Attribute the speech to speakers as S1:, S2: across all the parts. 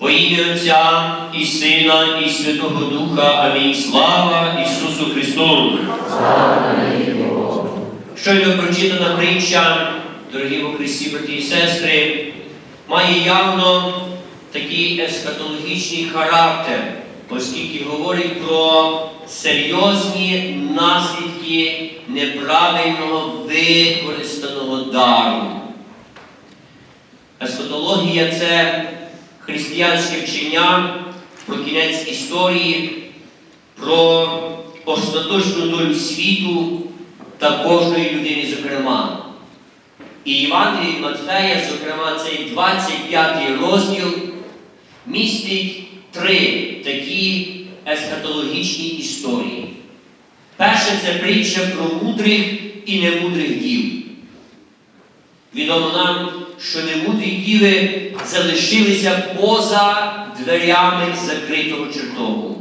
S1: Во ім'я Отця і Сина, і Святого Духа. Амінь. Слава Ісусу Христу! Щойно прочитана притча, дорогі во Христі, брати і сестри, має явно такий ескатологічний характер, оскільки говорить про серйозні наслідки неправильного використаного дару. Ескатологія це християнське вчення про кінець історії, про остаточну долю світу та кожної людини, зокрема. І Євангелій Матфея, зокрема, цей 25 розділ містить три такі ескатологічні історії. Перше це притча про мудрих і немудрих дів. Відомо нам, що немудрі діви залишилися поза дверями закритого чертогу.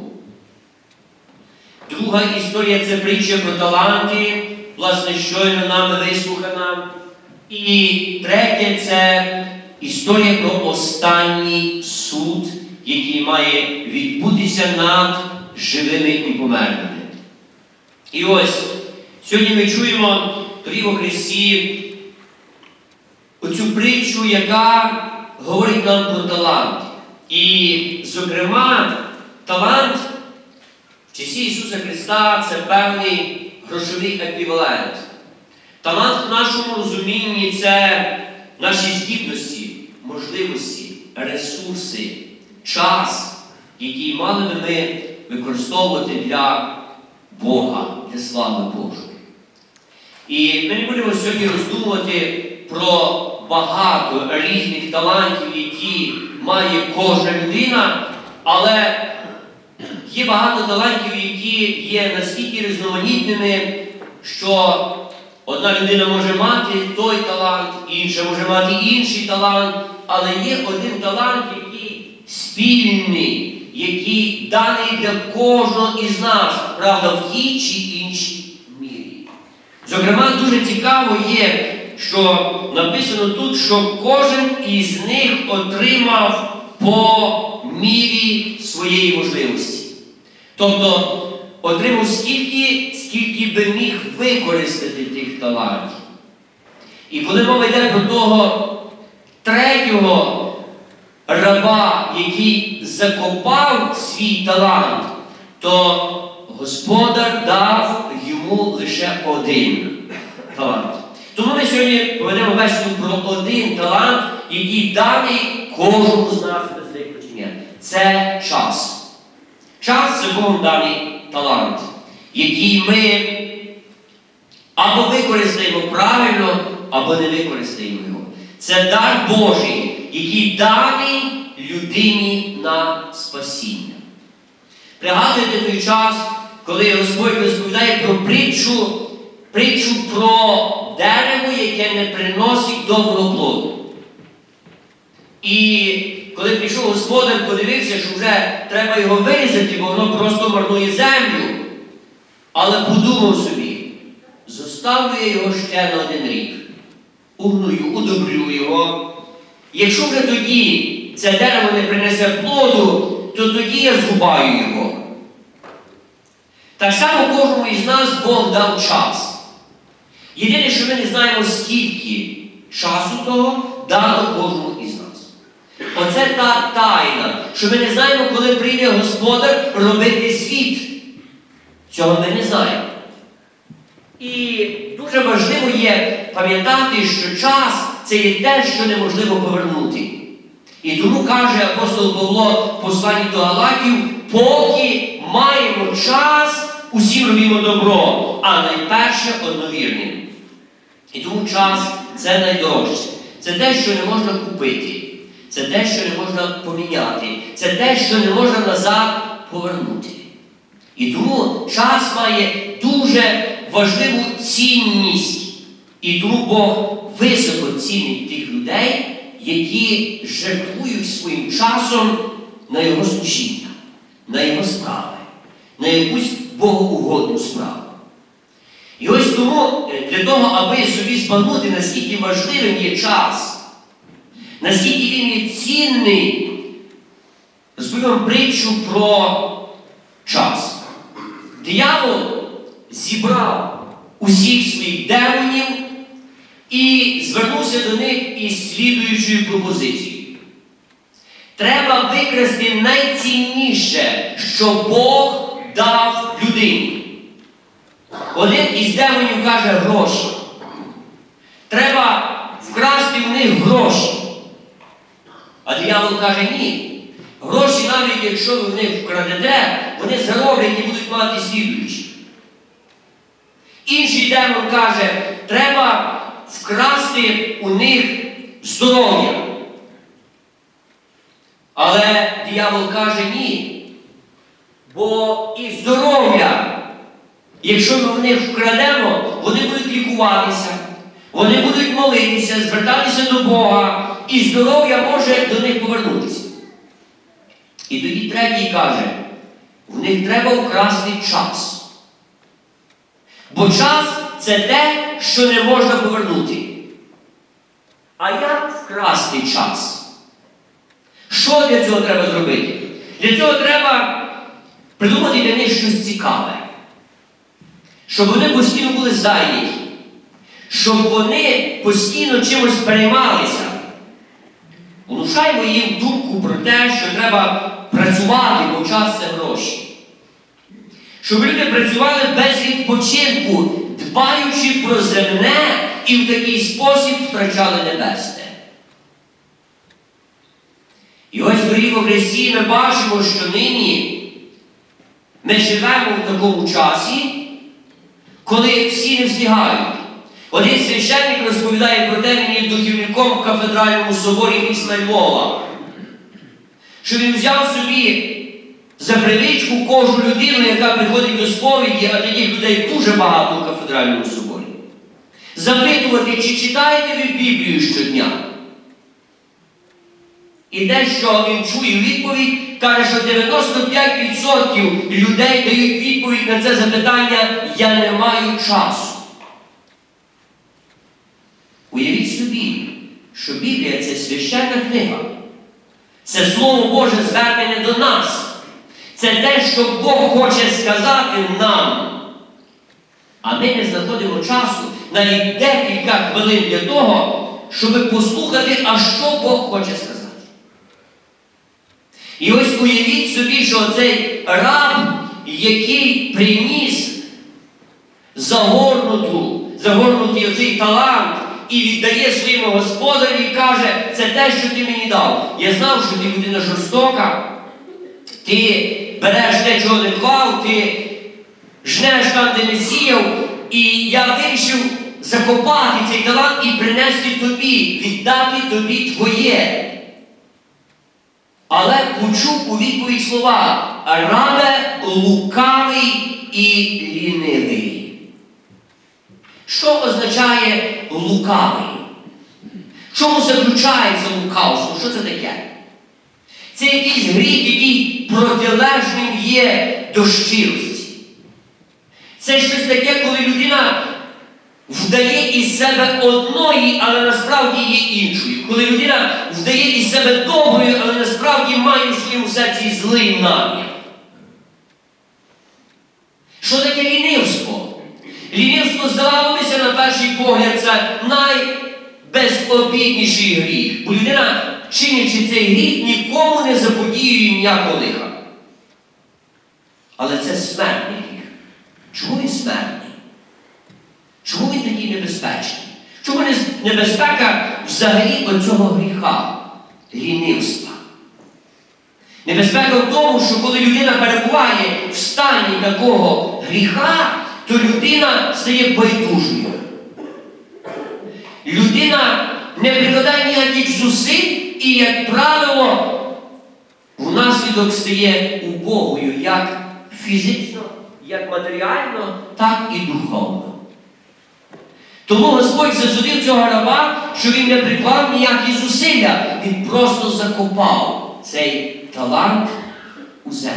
S1: Друга історія це притча про таланти, власне, щойно нами вислухана. І третє це історія про останній суд, який має відбутися над живими і померлими. І ось сьогодні ми чуємо дорогі во Христі оцю притчу, яка говорить нам про талант. І, зокрема, талант в часі Ісуса Христа це певний грошовий еквівалент. Талант в нашому розумінні це наші здібності, можливості, ресурси, час, який мали би ми використовувати для Бога, для слави Божої. І ми будемо сьогодні роздумувати про багато різних талантів, які має кожна людина, але є багато талантів, які є настільки різноманітними, що одна людина може мати той талант, інша може мати інший талант, але є один талант, який спільний, який даний для кожного із нас, правда, в тій чи іншій мірі. Зокрема, дуже цікаво є, що написано тут, що кожен із них отримав по мірі своєї можливості. Тобто отримав стільки, скільки би міг використати тих талантів. І коли мова йде про того третього раба, який закопав свій талант, то Господар дав йому лише один талант. Тому ми сьогодні поведемо бесіду про один талант, який даний кожному з нас без виключення. Це час. Час це Богом даний талант, який ми або використаємо правильно, або не використаємо його. Це дар Божий, який даний людині на спасіння. Пригадуйте той час, коли Господь розповідає про притчу, притчу про дерево, яке не приносить доброго плоду. І коли прийшов господар, подивився, що вже треба його вирізати, бо воно просто марнує землю. Але подумав собі, зоставлю я його ще на один рік. Угную, удобрю його. Якщо вже тоді це дерево не принесе плоду, то тоді я зрубаю його. Так само кожному із нас Бог дав час. Єдине, що ми не знаємо, скільки часу того дано кожному із нас. Оце та тайна, що ми не знаємо, коли прийде Господар робити світ. Цього ми не знаємо. І дуже важливо є пам'ятати, що час це є те, що неможливо повернути. І тому каже апостол Павло в посланні до Галатів, поки маємо час, усім робімо добро, а найперше одновірним. І тому час це найдорожче. Це те, що не можна купити. Це те, що не можна поміняти. Це те, що не можна назад повернути. І тому час має дуже важливу цінність. І тому Бог високо цінить тих людей, які жертвують своїм часом на його служіння, на його справи, на якусь богоугодну справу. І ось тому е, для того, аби собі збагнути, наскільки важливим є час, наскільки він є цінний, розповім притчу про час. Диявол зібрав усіх своїх демонів і звернувся до них із слідуючою пропозицією. Треба викрасти найцінніше, що Бог дав людині. Один із демонів каже гроші. Треба вкрасти в них гроші. А диявол каже, ні. Гроші, навіть якщо ви в них вкрадете, вони зароблять і будуть мати слідуючі. Інший демон каже, треба вкрасти у них здоров'я. Але диявол каже ні. Бо і здоров'я, якщо ми в них вкрадемо, вони будуть лікуватися, вони будуть молитися, звертатися до Бога, і здоров'я може до них повернутися. І тоді третій каже, в них треба вкрасти час. Бо час це те, що не можна повернути. А як вкрасти час? Що для цього треба зробити? Для цього треба придумати для них щось цікаве. Щоб вони постійно були зайняті, щоб вони постійно чимось переймалися. Внушаємо їм думку про те, що треба працювати, бо час це гроші. Щоб люди працювали без відпочинку, дбаючи про земне і в такий спосіб втрачали небесне. І ось дорогі у Христі ми бачимо, що нині ми живемо в такому часі, коли всі не встигають. Один священник розповідає про те, є духівником в кафедральному соборі міста Львова, що він взяв собі за привичку кожну людину, яка приходить до сповіді, а таких людей дуже багато в кафедральному соборі, запитувати, чи читаєте ви Біблію щодня. І те, що він чує відповідь, каже, що 95% людей дають відповідь на це запитання Я не маю часу. Уявіть собі, що Біблія це священна книга. Це Слово Боже звернене до нас. Це те, що Бог хоче сказати нам. А ми не знаходимо часу навіть декілька хвилин для того, щоб послухати, а що Бог хоче сказати. І ось уявіть собі, що цей раб, який приніс загорнуту, загорнутий оцей талант і віддає своєму господарю і каже, це те, що ти мені дав. Я знав, що ти людина жорстока, ти береш те, чого не клав, ти жнеш там, де не сіяв, і я вирішив закопати цей талант і принести тобі, віддати тобі твоє. Але почув у відповідь слова рабе лукавий і лінивий. Що означає лукавий? Чому заключається лукавство? Що це таке? Це якийсь гріх, який протилежним є до щирості. Це щось таке, коли людина вдає із себе одної, але насправді є іншою. Коли людина вдає із себе доброю, але насправді має в своєму серці злий намір. Що таке лінивство? Лінивство, здавалося, на перший погляд, це найбезобідніший гріх. Бо людина, чинячи цей гріх, нікому не заподіює ніякого лиха. Але це смертний гріх. Чому він смертний? Він такий небезпечний? Чому небезпека взагалі оцього гріха, лінивства? Небезпека в тому, що коли людина перебуває в стані такого гріха, то людина стає байдужою. Людина не прикладає ніяких зусиль і, як правило, внаслідок стає убогою як фізично, як матеріально, так і духовно. Тому Господь засудив цього раба, що він не приклав ніякі зусилля, він просто закопав цей талант у землю.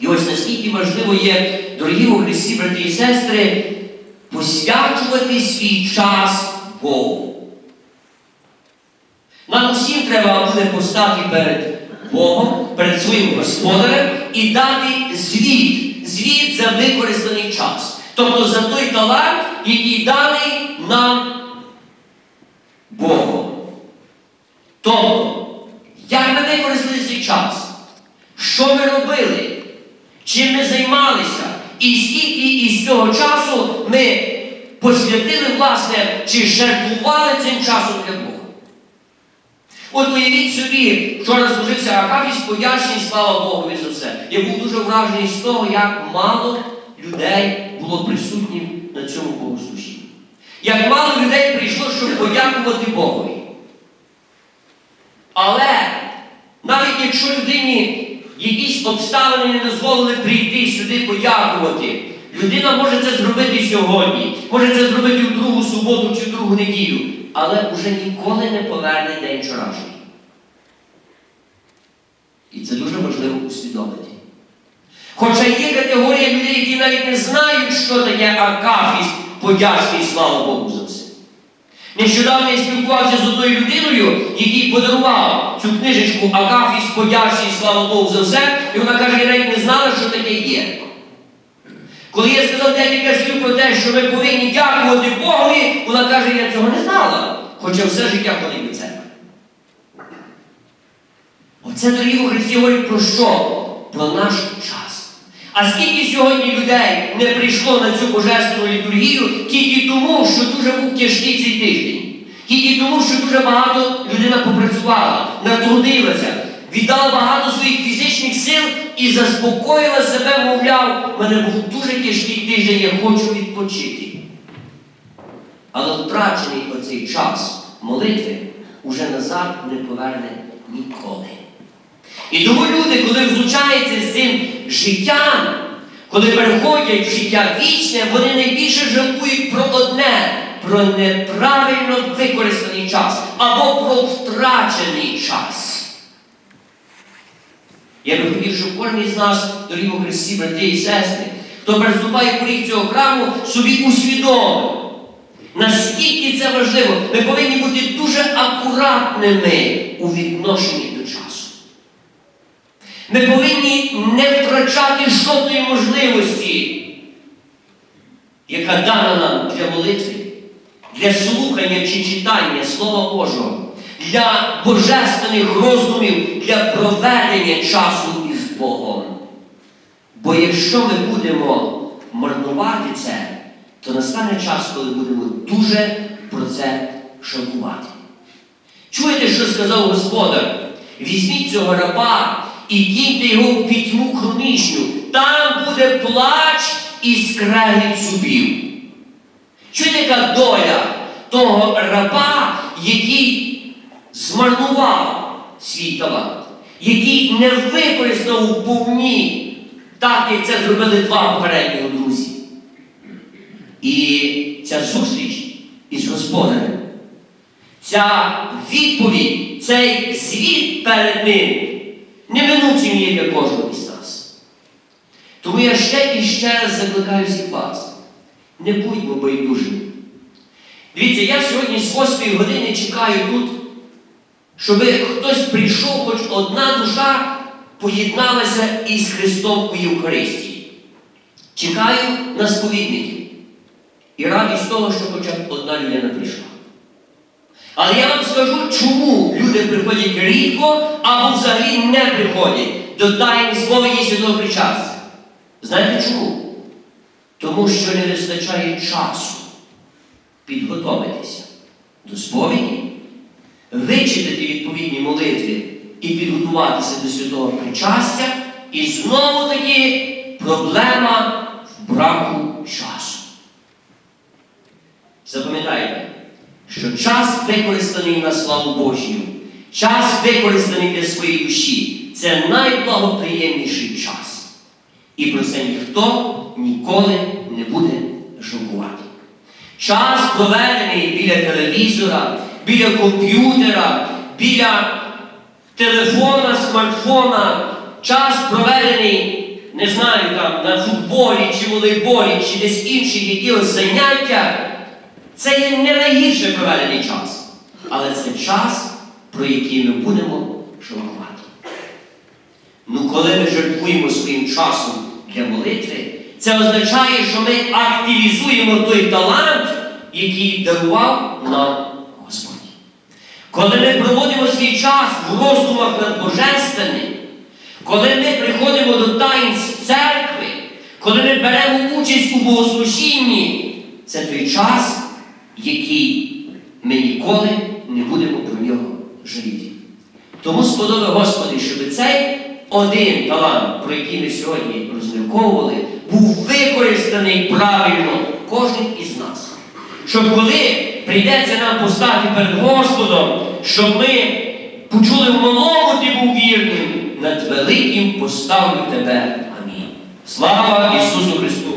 S1: І ось наскільки важливо є, дорогі у Христі, брати і сестри, посвячувати свій час Богу. Нам усім треба буде постати перед Богом, перед своїм господарем і дати звіт, звіт за використаний час. Тобто за той талант, який даний нам Богом. Тобто, як ми використали цей час? Що ми робили? Чим ми займалися? І скільки із цього часу ми посвятили, власне, чи жертвували цим часом для Бога? От уявіть собі, вчора служився Акафіс, подячний, слава Богу за все. Я був дуже вражений з того, як мало людей було присутніх на цьому богослужінні. Як мало людей прийшло, щоб подякувати Богові. Але навіть якщо людині якісь обставини не дозволили прийти сюди подякувати, людина може це зробити сьогодні, може це зробити в другу суботу чи в другу неділю, але вже ніколи не поверне день вчорашній. І це дуже важливо усвідомити. Хоча є категорія людей, які навіть не знають, що таке Акафіс, подячний, слава Богу за все. Нещодавно я спілкувався з одною людиною, який подарував цю книжечку Агафіс подячний, слава Богу, за все, і вона каже, я навіть не знала, що таке є. Коли я сказав декілька слів про те, що ми повинні дякувати Богові, вона каже, я цього не знала, хоча все життя ходив до церкви. Оце, дорогі Христі, говорить про що? Про наш час. А скільки сьогодні людей не прийшло на цю божественну літургію тільки тому, що дуже був тяжкий цей тиждень. Тільки тому, що дуже багато людина попрацювала, натрудилася, віддала багато своїх фізичних сил і заспокоїла себе, мовляв, в мене був дуже тяжкий тиждень, я хочу відпочити. Але втрачений оцей час молитви уже назад не поверне ніколи. І тому люди, коли взлучаються з цим життям, коли переходять в життя вічне, вони найбільше жалкують про одне, про неправильно використаний час або про втрачений час. Я би хотів, щоб кожен із нас, дорогі у Христі, брати і сестри, хто переступає поріг цього храму, собі усвідомив, наскільки це важливо. Ми повинні бути дуже акуратними у відношенні. Ми повинні не втрачати жодної можливості, яка дана нам для молитви, для слухання чи читання Слова Божого, для божественних роздумів, для проведення часу із Богом. Бо якщо ми будемо марнувати це, то настане час, коли будемо дуже про це шанувати. Чуєте, що сказав Господар? Візьміть цього раба і кіньте його в пітьму хронічну. Там буде плач і скрегіт зубів. Чуєте, яка доля того раба, який змарнував свій талант, який не використав у повні, так як це зробили два попереднього друзі. І ця зустріч із Господарем, ця відповідь, цей звіт перед ним неминучим є для кожного із нас. Тому я ще і ще раз закликаю всіх вас. Не будьмо байдужими. Дивіться, я сьогодні з 8 години чекаю тут, щоб хтось прийшов, хоч одна душа поєдналася із Христом у Євхаристії. Чекаю на сповідників. І з того, що хоча б одна людина прийшла. Але я вам скажу, чому люди приходять рідко або взагалі не приходять до тайни слова і святого причастя. Знаєте чому? Тому що не вистачає часу підготовитися до сповіді, вичитати відповідні молитви і підготуватися до святого причастя, і знову таки проблема в браку часу. Запам'ятайте, що час використаний на славу Божію, час використаний для своєї душі, це найблагоприємніший час. І про це ніхто ніколи не буде жалкувати. Час проведений біля телевізора, біля комп'ютера, біля телефона, смартфона, час проведений, не знаю, там, на футболі чи волейболі, чи десь інших якихось заняття. Це є не найгірше проведений час, але це час, про який ми будемо жалкувати. Ну, коли ми жертвуємо своїм часом для молитви, це означає, що ми активізуємо той талант, який дарував нам Господь. Коли ми проводимо свій час в роздумах над Божественним, коли ми приходимо до таїнств церкви, коли ми беремо участь у богослужінні, це той час, який ми ніколи не будемо про нього жаліти. Тому сподоби Господи, щоб цей один талант, про який ми сьогодні розмірковували, був використаний правильно кожен із нас. Щоб коли прийдеться нам постати перед Господом, щоб ми почули в малому ти був вірним, над великим поставлю тебе. Амінь. Слава Ісусу Христу!